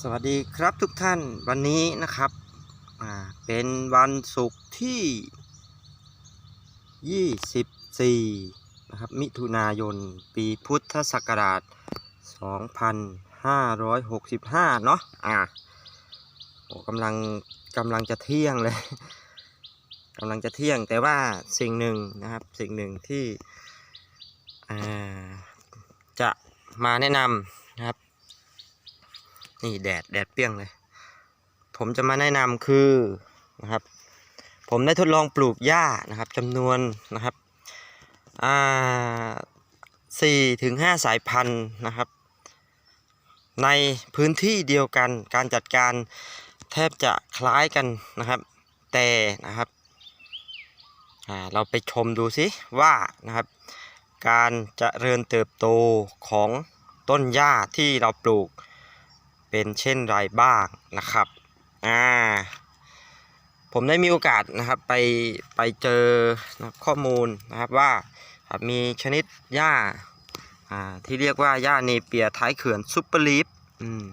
สวัสดีครับทุกท่านวันนี้นะครับเป็นวันศุกร์ที่ 24 นะครับ มิถุนายน ปีพุทธศักราช 2565 เนาะอ่าโอ้กำลังกำลังจะเที่ยงเลยกำลังจะเที่ยงแต่ว่าสิ่งหนึ่งนะครับสิ่งหนึ่งที่จะมาแนะนำนะครับ นี่แดดแดดเปรี้ยงเลย ผมจะมาแนะนำคือนะครับ ผมได้ทดลองปลูกหญ้านะครับจำนวนนะครับอ่าสี่ถึงห้าสายพันธุ์นะครับ ในพื้นที่เดียวกันการจัดการแทบจะคล้ายกันนะครับ แต่นะครับเราไปชมดูสิว่านะครับ การจเจริญเติบโตของต้นหญ้าที่เราปลูก เป็นเช่นไรบ้างนะครับอ่าผมได้มีโอกาสนะครับไปไปเจอนะข้อมูลนะครับว่ามีชนิดหญ้าอ่าที่เรียกว่าหญ้าเนเปียท้ายเขื่อนซุปเปอร์ลีฟอืม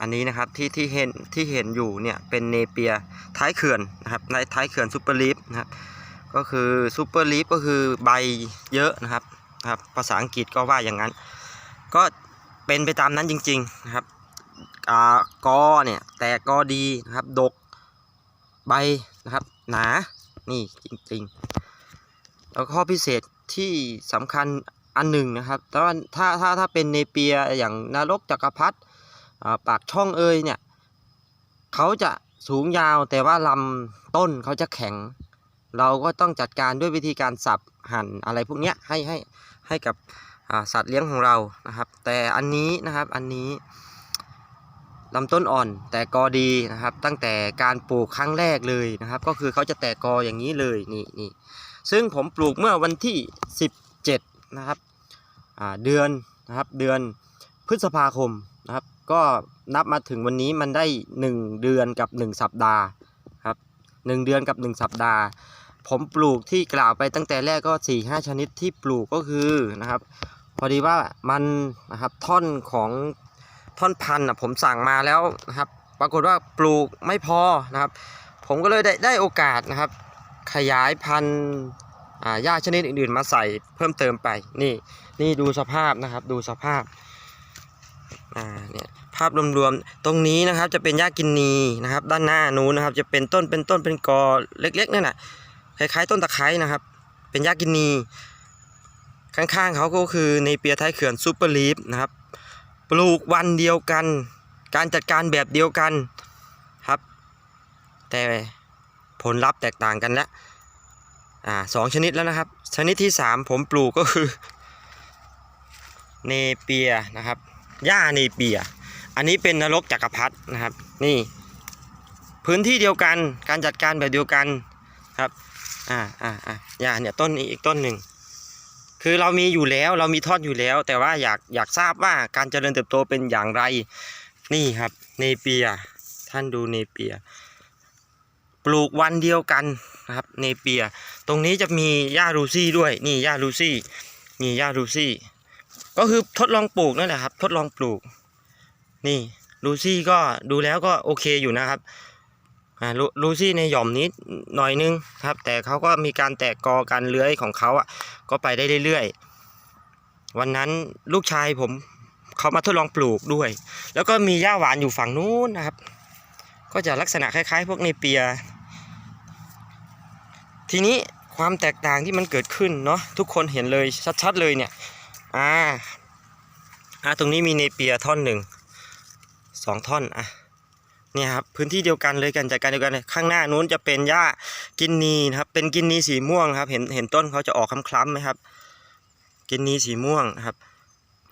อันนี้นะครับที่ที่เห็นที่เห็นอยู่เนี่ยเป็นเนเปียท้ายเขื่อนนะครับในท้ายเขื่อนซุปเปอร์ลีฟนะครับก็คือซุปเปอร์ลีฟก็คือใบเยอะนะครับนะครับภาษาอังกฤษก็ว่าอย่างนั้น ก็ เป็นไปตามนั้นจริงๆนะครับอกอเนี่ยแต่กอดีนะครับ ดกใบนะครับ หนานี่จริงๆ แล้วข้อพิเศษที่สำคัญอันหนึ่งนะครับแต่ว่าถ้าถ้าถ้าเป็นเนเปียอย่างนรกจักรพรรดิปากช่องเอยเนี่ยเขาจะสูงยาวแต่ว่าลำต้นเขาจะแข็ง เราก็ต้องจัดการด้วยวิธีการสับหั่นอะไรพวกนี้ให้ให้ให้กับ สัตว์เลี้ยงของเรานะครับ แต่อันนี้นะครับอันนี้ลำต้นอ่อนแต่กอดีนะครับ ตั้งแต่การปลูกครั้งแรกเลยนะครับ ก็คือเขาจะแตกกออย่างนี้เลยนี่นี่ซึ่งผมปลูกเมื่อวันที่ 17นะครับเดือนนะครับเดือนพฤษภาคมนะครับ ก็นับมาถึงวันนี้มันได้ 1 เดือนกับ 1 สัปดาห์ครับหนึ่งเดือนกับ 1 สัปดาห์ ผมปลูกที่กล่าวไปตั้งแต่แรกก็4ี่ห้าชนิดที่ปลูกก็คือนะครับ พอดีว่ามันนะครับท่อนของท่อนพันธุ์น่ะผมสั่งมาแล้วนะครับ ปรากฏว่าปลูกไม่พอนะครับ ผมก็เลยได้ได้โอกาสนะครับ ขยายพันธุ์อ่าหญ้าชนิดอื่นๆ มาใส่เพิ่มเติมไปนี่นี่ดูสภาพนะครับดูสภาพอ่าเนี่ยภาพรวมๆตรงนี้นะครับจะเป็นหญ้ากินนีนะครับ ด้านหน้านู้นนะครับ จะเป็นต้นเป็นต้นเป็นกอเล็กๆนั่นแหละคล้ายๆ ต้นตะไคร้นะครับ เป็นหญ้ากินนี ข้างๆเขาก็คือในเปียท้ายเขื่อนซูเปอร์ลีฟนะครับ ปลูกวันเดียวกัน การจัดการแบบเดียวกันครับ แต่ผลลัพธ์แตกต่างกันแล้วอ่าสองชนิดแล้วนะครับ ชนิดที่สามผมปลูกก็คือ เนเปียนะครับหญ้าเนเปีย อันนี้เป็นนรกจักรพรรดินะครับ นี่ พื้นที่เดียวกันการจัดการแบบเดียวกันครับอ่าอ่าอ่าหญ้าเนี่ยต้นอีกต้นหนึ่ง คือเรามีอยู่แล้วเรามีทอดอยู่แล้ว แต่ว่าอยากอยากทราบว่าการเจริญเติบโตเป็นอย่างไร นี่ครับเนเปีย ท่านดูเนเปีย ปลูกวันเดียวกันนะครับเนเปีย ตรงนี้จะมีหญ้ารูซี่ด้วยนี่หญ้ารูซี่นี่หญ้ารูซี่ ก็คือทดลองปลูกนั่นแหละครับ ทดลองปลูก นี่รูซี่ก็ดูแล้วก็โอเคอยู่นะครับ ลูลูซี่ในหย่อมนี้หน่อยนึงครับ แต่เขาก็มีการแตกกอการเลื้อยของเขาอะก็ไปได้เรื่อยๆ วันนั้นลูกชายผมเขามาทดลองปลูกด้วย แล้วก็มีหญ้าหวานอยู่ฝั่งนู้นนะครับ ก็จะลักษณะคล้ายๆ พวกเนเปีย ทีนี้ความแตกต่างที่มันเกิดขึ้นเนาะทุกคนเห็นเลยชัดๆเลยเนี่ยอ่าอ่าตรงนี้มีเนเปียท่อนหนึ่งสองท่อนอะ เนี่ยครับพื้นที่เดียวกันเลยกันจัดการเดียวกันเลยข้างหน้านู้นจะเป็นหญ้ากินนีนะครับ เป็นกินนีสีม่วงครับ เห็นเห็นต้นเขาจะออกคล้ำๆไหมครับ กินนีสีม่วงครับ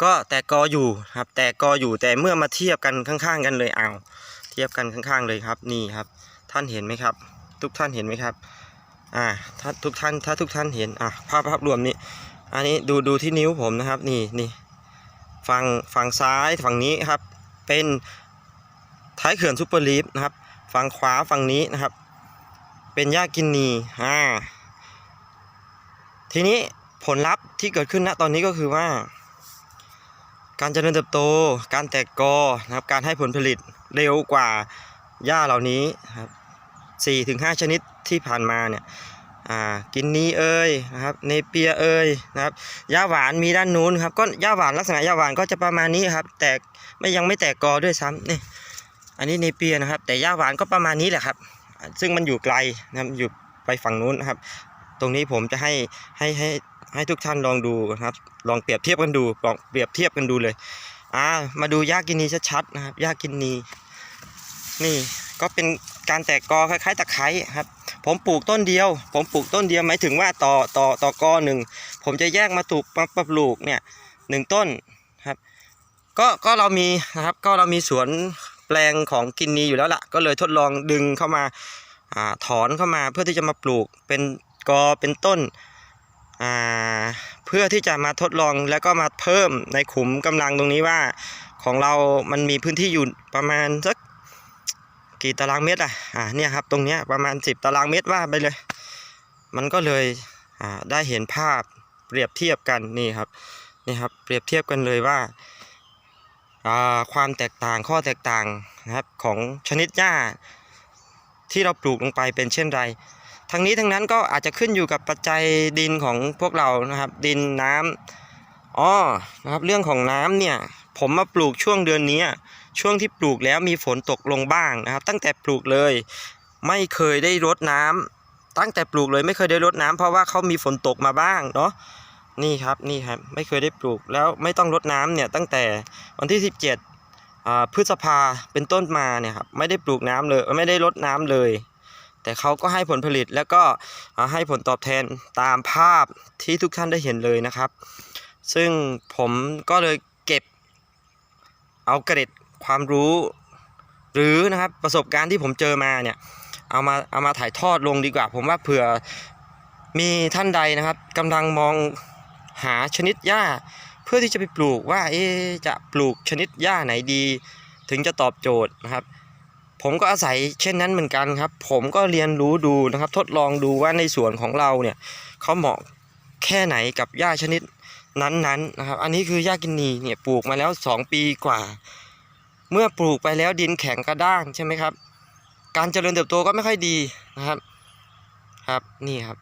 ก็แต่กออยู่ครับ แต่กออยู่แต่เมื่อมาเทียบกันข้างๆ กันเลยเอาเทียบกันข้างๆเลยครับ นี่ครับ ท่านเห็นไหมครับ ทุกท่านเห็นไหมครับอ่าถ้าทุกท่านถ้าทุกท่านเห็นอะภาพภาพรวมนี้ อันนี้ดูดูที่นิ้วผมนะครับ นี่นี่ฝั่งฝั่งซ้ายฝั่งนี้ครับ เป็น ท้ายเขื่อนซูเปอร์ลีฟนะครับฝั่งขวาฝั่งนี้นะครับ เป็นหญ้ากินนีอ่าทีนี้ผลลัพธ์ที่เกิดขึ้นณตอนนี้ก็คือว่า การเจริญเติบโต การแตกกอนะครับการให้ผลผลิตเร็วกว่าหญ้าเหล่านี้ครับสี่ถึงห้าชนิดที่ผ่านมาเนี่ยอ่ากินนีเอ้ยนะครับเนเปียเอ้ยนะครับหญ้าหวานมีด้านนู้นครับก็หญ้าหวานลักษณะหญ้าหวานก็จะประมาณนี้ครับ แตกไม่ยังไม่แตกกอด้วยซ้ำนี่ อันนี้เนเปียนะครับ แต่หญ้าหวานก็ประมาณนี้แหละครับ ซึ่งมันอยู่ไกลนะครับอยู่ไปฝั่งนู้นนะครับ ตรงนี้ผมจะให้ให้ให้ให้ทุกท่านลองดูนะครับ ลองเปรียบเทียบกันดูลองเปรียบเทียบกันดูเลยอ่ามาดูหญ้ากินนีชัดๆนะครับหญ้ากินนีนี่ก็เป็นการแตกกอคล้ายๆตะไคร้ครับ ผมปลูกต้นเดียว ผมปลูกต้นเดียวหมายถึงว่าต่อต่อต่อกอหนึ่งผมจะแยกมาถูกมาปลูกเนี่ยหนึ่งต้นครับ ก็ก็เรามีนะครับ ก็เรามีสวน ปลงของกินนีอยู่แล้วล่ะ ก็เลยทดลองดึงเข้ามาอถอนเข้ามาเพื่อที่จะมาปลูกเป็นกอเป็นต้น เพื่อที่จะมาทดลองแล้วก็มาเพิ่มในขุมกำลังตรงนี้ว่า ของเรามันมีพื้นที่อยู่ประมาณสักกี่ตารางเมตรอะอ่าเนี่ยครับตรงเนี้ยประมาณ 10 ตารางเมตรว่าไปเลย มันก็เลยอ่าได้เห็นภาพเปรียบเทียบกันนี่ครับนี่ครับเปรียบเทียบกันเลยว่า ความแตกต่างข้อแตกต่างนะครับของชนิดหญ้า ที่เราปลูกลงไปเป็นเช่นไรทั้งนี้ทั้งนั้นก็อาจจะขึ้นอยู่กับปัจจัยดินของพวกเรานะครับ ดินน้ำอ๋อนะครับเรื่องของน้ำเนี่ยผมมาปลูกช่วงเดือนนี้ช่วงที่ปลูกแล้วมีฝนตกลงบ้างนะครับ ตั้งแต่ปลูกเลย ไม่เคยได้รดน้ำตั้งแต่ปลูกเลยไม่เคยได้รดน้ำเพราะว่าเขามีฝนตกมาบ้างเนาะ นี่ครับนี่ครับไม่เคยได้ปลูกแล้วไม่ต้องรดน้ำเนี่ยตั้งแต่วันที่ 17อ่าพฤษภาเป็นต้นมาเนี่ยครับไม่ได้ปลูกน้ำเลยไม่ได้รดน้ำเลย แต่เขาก็ให้ผลผลิตแล้วก็ให้ผลตอบแทนตามภาพที่ทุกท่านได้เห็นเลยนะครับ ซึ่งผมก็เลยเก็บเอาเกร็ดความรู้ หรือนะครับประสบการณ์ที่ผมเจอมาเนี่ยเอามาเอามาถ่ายทอดลงดีกว่า ผมว่าเผื่อมีท่านใดนะครับกำลังมอง หาชนิดหญ้า เพื่อที่จะไปปลูกว่าเอ๊จะปลูกชนิดหญ้าไหนดี ถึงจะตอบโจทย์นะครับ ผมก็อาศัยเช่นนั้นเหมือนกันครับ ผมก็เรียนรู้ดูนะครับ ทดลองดูว่าในสวนของเราเนี่ยเขาเหมาะแค่ไหนกับหญ้าชนิดนั้นๆนนะครับ อันนี้คือหญ้ากินนีเนี่ยปลูกมาแล้ว 2 ปีกว่า เมื่อปลูกไปแล้วดินแข็งกระด้างใช่ไหมครับ การเจริญเติบโตก็ไม่ค่อยดีนะครับ ครับนี่ครับ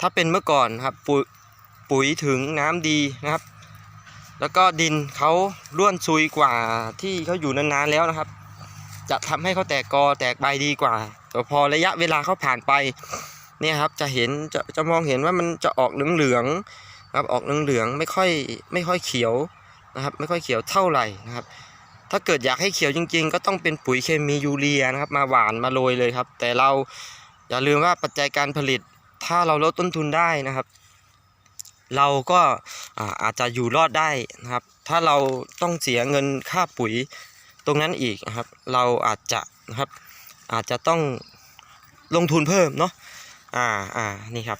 ถ้าเป็นเมื่อก่อนครับปุ๋ย ปุ๋ยถึงน้ำดีนะครับ แล้วก็ดินเขาร่วนซุยกว่าที่เขาอยู่นานๆแล้วนะครับ จะทำให้เขาแตกกอแตกใบดีกว่าแต่พอระยะเวลาเขาผ่านไปเนี่ยครับจะเห็นจะจะมองเห็นว่ามันจะออกเหลืองๆครับออกเหลืองๆไม่ค่อยไม่ค่อยเขียวนะครับ ไม่ค่อยเขียวเท่าไหร่นะครับ ถ้าเกิดอยากให้เขียวจริง ๆ ก็ต้องเป็นปุ๋ยเคมียูเรียนะครับ มาหวานมาโรยเลยครับ แต่เราอย่าลืมว่าปัจจัยการผลิตถ้าเราลดต้นทุนได้นะครับ เราก็อาจจะอยู่รอดได้นะครับ ถ้าเราต้องเสียเงินค่าปุ๋ยตรงนั้นอีกนะครับ เราอาจจะนะครับอาจจะต้องลงทุนเพิ่มเนาะอ่าอ่านี่ครับ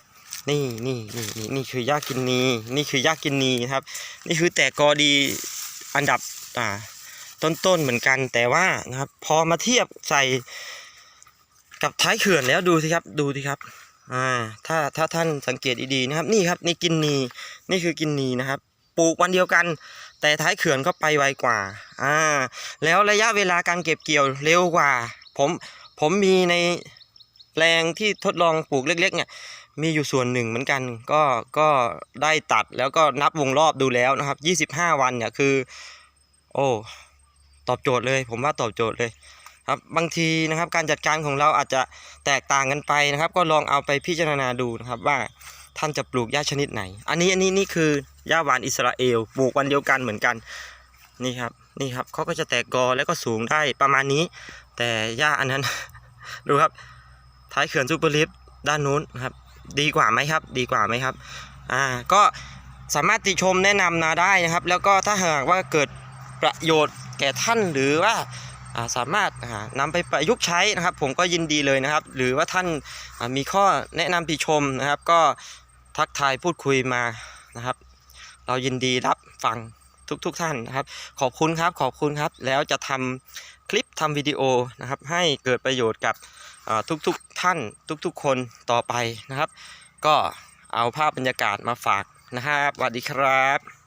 นี่นี่นี่นี่นี่คือหญ้ากินนีนี่คือหญ้ากินนีนะครับ นี่คือแต่กอดีอันดับอ่าต้นๆเหมือนกันแต่ว่านะครับ พอมาเทียบใส่กับท้ายเขื่อนแล้วดูสิครับดูสิครับ อ่าถ้าถ้าท่านสังเกตดีๆนะครับ นี่ครับนี่กินนีนี่คือกินนีนะครับ ปลูกวันเดียวกัน แต่ท้ายเขื่อนก็ไปไวกว่าอ่า แล้วระยะเวลาการเก็บเกี่ยวเร็วกว่า ผมผมมีในแปลงที่ทดลองปลูกเล็ก ๆ เนี่ย มีอยู่ส่วนหนึ่งเหมือนกันก็ก็ได้ตัดแล้วก็นับวงรอบดูแล้วนะครับ 25 วันเนี่ยคือ โอ้ตอบโจทย์เลย ผมว่าตอบโจทย์เลย ครับบางทีนะครับการจัดการของเราอาจจะแตกต่างกันไปนะครับ ก็ลองเอาไปพิจารณาดูนะครับว่าท่านจะปลูกหญ้าชนิดไหน อันนี้อันนี้นี่คือหญ้าหวานอิสราเอลปลูกวันเดียวกันเหมือนกันนี่ครับนี่ครับเขาก็จะแตกกอแล้วก็สูงได้ประมาณนี้ แต่หญ้าอันนั้น ดูครับ ท้ายเขื่อนซูเปอร์ลิฟด้านนู้นครับ ดีกว่าไหมครับ ดีกว่าไหมครับอ่าก็สามารถติชมแนะนำนาได้นะครับ แล้วก็ถ้าหากว่าเกิดประโยชน์แก่ท่านหรือว่า สามารถอ่านำไปประยุกต์ใช้นะครับ ผมก็ยินดีเลยนะครับ หรือว่าท่านมีข้อแนะนำติชมนะครับ ก็ทักทายพูดคุยมานะครับ เรายินดีรับฟังทุกๆทท่านนะครับ ขอบคุณครับขอบคุณครับ แล้วจะทำคลิปทำวิดีโอนะครับ ให้เกิดประโยชน์กับทุกๆท่านทุกๆ คนต่อไปนะครับ ก็เอาภาพบรรยากาศมาฝากนะครับสวัสดีครับ